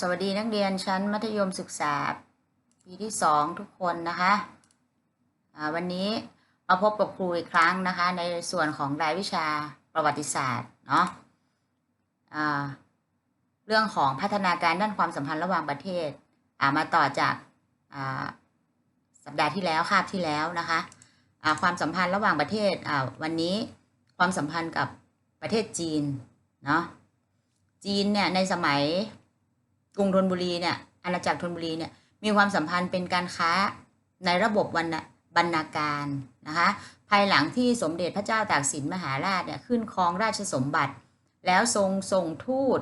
สวัสดีนักเรียนชั้นมัธยมศึกษา ปีที่สองทุกคนนะคะวันนี้มาพบกับครูอีกครั้งนะคะ ในส่วนของรายวิชาประวัติศาสตร์เนาะอ่าเรื่องของพัฒนาการด้านความสัมพันธ์ระหว่างประเทศมาต่อจากสัปดาห์ที่แล้วคาบที่แล้วนะคะอ่าความสัมพันธ์ระหว่างประเทศวันนี้ความสัมพันธ์กับประเทศจีนเนาะจีนเนี่ยในสมัย กรุงธนบุรีเนี่ยอาณาจักรธนบุรีเนี่ยมีความสัมพันธ์เป็นการค้าในระบบวรรณบรรณาการนะคะภายหลังที่สมเด็จพระเจ้าตากสินมหาราชเนี่ยขึ้นครองราชสมบัติ แล้วทรงส่งทูต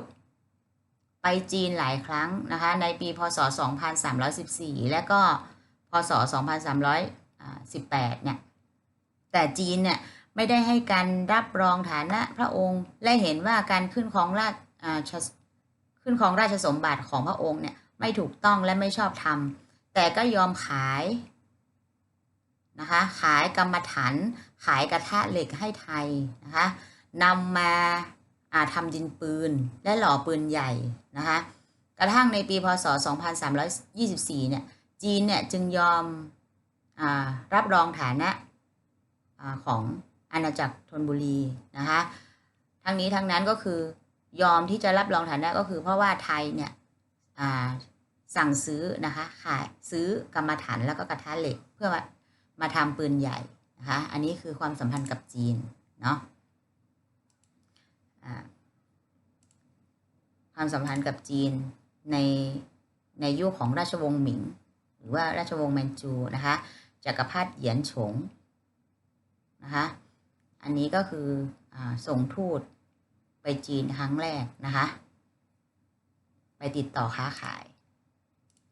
ไปจีนหลายครั้งนะคะในปีพศ 2314 และก็พศ 2318 เนี่ยแต่จีนเนี่ยไม่ได้ให้การรับรองฐานะพระองค์และเห็นว่าการขึ้นครองราชอ่าช ขึ้นของราชสมบัติของพระองค์เนี่ยไม่ถูกต้องและไม่ชอบธรรม แต่ก็ยอมขายนะคะขายกรรมฐานขายกระทะเหล็กให้ไทยนะคะนำมาอาทำดินปืนและหล่อปืนใหญ่นะคะกระทั่งในปีพศ 2324 เนี่ยจีนเนี่ยจึงยอมอรับรองฐานะอาของอาณาจักรธนบุรีนะคะทั้งนี้ทั้งนั้นก็คือ ยอมที่จะรับรองฐานะก็คือเพราะว่าไทยเนี่ยสั่งซื้อนะคะขายซื้อกรรมฐานแล้วก็กระทะเหล็กเพื่อมามาทำปืนใหญ่นะคะอันนี้คือความสัมพันธ์กับจีนเนาะความสัมพันธ์กับจีนในในยุคของราชวงศ์หมิง หรือว่าราชวงศ์แมนจูนะคะจักรพรรดิเหยียนฉงนะคะอันนี้ก็คืออส่งทูต ไปจีนครั้งแรกนะคะ ไปติดต่อค้าขาย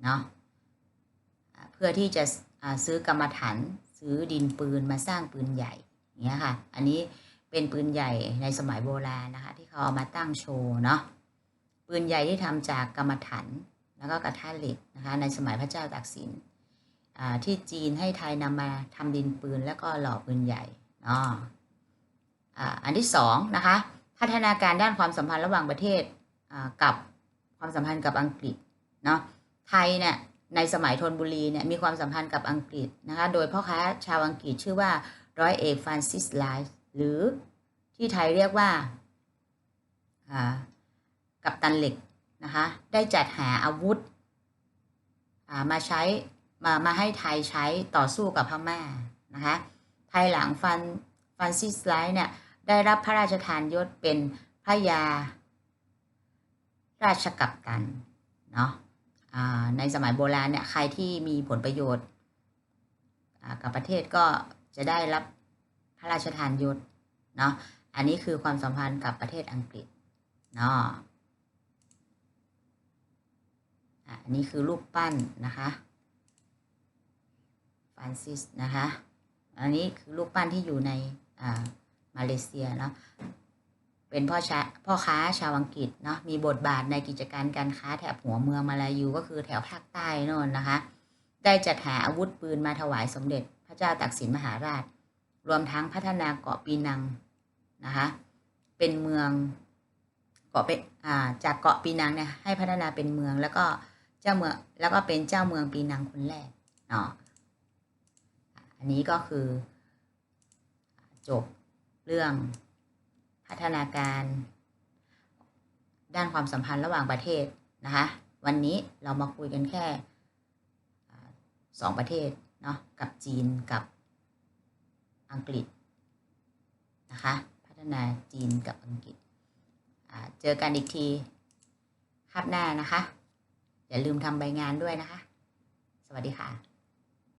เนาะเพื่อที่จะซื้อกรรมฐานซื้อดินปืนมาสร้างปืนใหญ่เงี้ยค่ะ อันนี้เป็นปืนใหญ่ในสมัยโบราณนะคะ ที่เขาเอามาตั้งโชว์เนาะปืนใหญ่ที่ทำจากกรรมฐานแล้วก็กระทะเหล็กนะคะในสมัยพระเจ้าตากสินอ่าที่จีนให้ไทยนำมาทำดินปืนแล้วก็หล่อปืนใหญ่เนาะอ่าอันที่สองนะคะ พัฒนาการด้านความสัมพันธ์ระหว่างประเทศกับความสัมพันธ์กับอังกฤษเนาะไทยเนี่ยในสมัยธนบุรีเนี่ยมีความสัมพันธ์กับอังกฤษนะคะโดยพ่อค้าชาวอังกฤษชื่อว่าร้อยเอกฟรานซิสไลฟ์หรือที่ไทยเรียกว่ากัปตันเหล็กนะคะได้จัดหาอาวุธามาใช้มามาให้ไทยใช้ต่อสู้กับพม่านะคะภายหลังฟันฟรานซิสไลฟ์เนี่ย ได้รับพระราชทานยศเป็นพระยา ราชกัปตันเนาะในสมัยโบราณเนี่ยใครที่มีผลประโยชน์กับประเทศก็จะได้รับพระราชทานยศเนาะอันนี้คือความสัมพันธ์กับประเทศอังกฤษเนาะอะอันนี้คือรูปปั้นนะคะฟรานซิสนะคะ อันนี้คือรูปปั้นที่อยู่ในอ่า มาเลเซียเนาะเป็นพ่อชาพ่อค้าชาวอังกฤษเนาะมีบทบาทในกิจการการค้าแถบหัวเมืองมาลายูก็คือแถวภาคใต้น่นนะคะ ได้จัดหาอาวุธปืนมาถวายสมเด็จพระเจ้าตากสินมหาราช รวมทั้งพัฒนาเกาะปีนังนะคะเป็นเมืองเกาะเป็นจากเกาะปีนังเนี่ยให้พัฒนาเป็นเมืองแล้วก็เจ้าเมืองแล้วก็เป็นเจ้าเมืองปีนังคนแรกเนาะอันนี้ก็คือจบ เรื่องพัฒนาการ ด้านความสัมพันธ์ระหว่างประเทศนะคะ วันนี้เรามาคุยกันแค่สองประเทศเนาะกับจีนกับอังกฤษนะคะพัฒนาจีนกับอังกฤษเจอกันอีกทีคาบหน้านะคะ อย่าลืมทำใบงานด้วยนะคะ สวัสดีค่ะ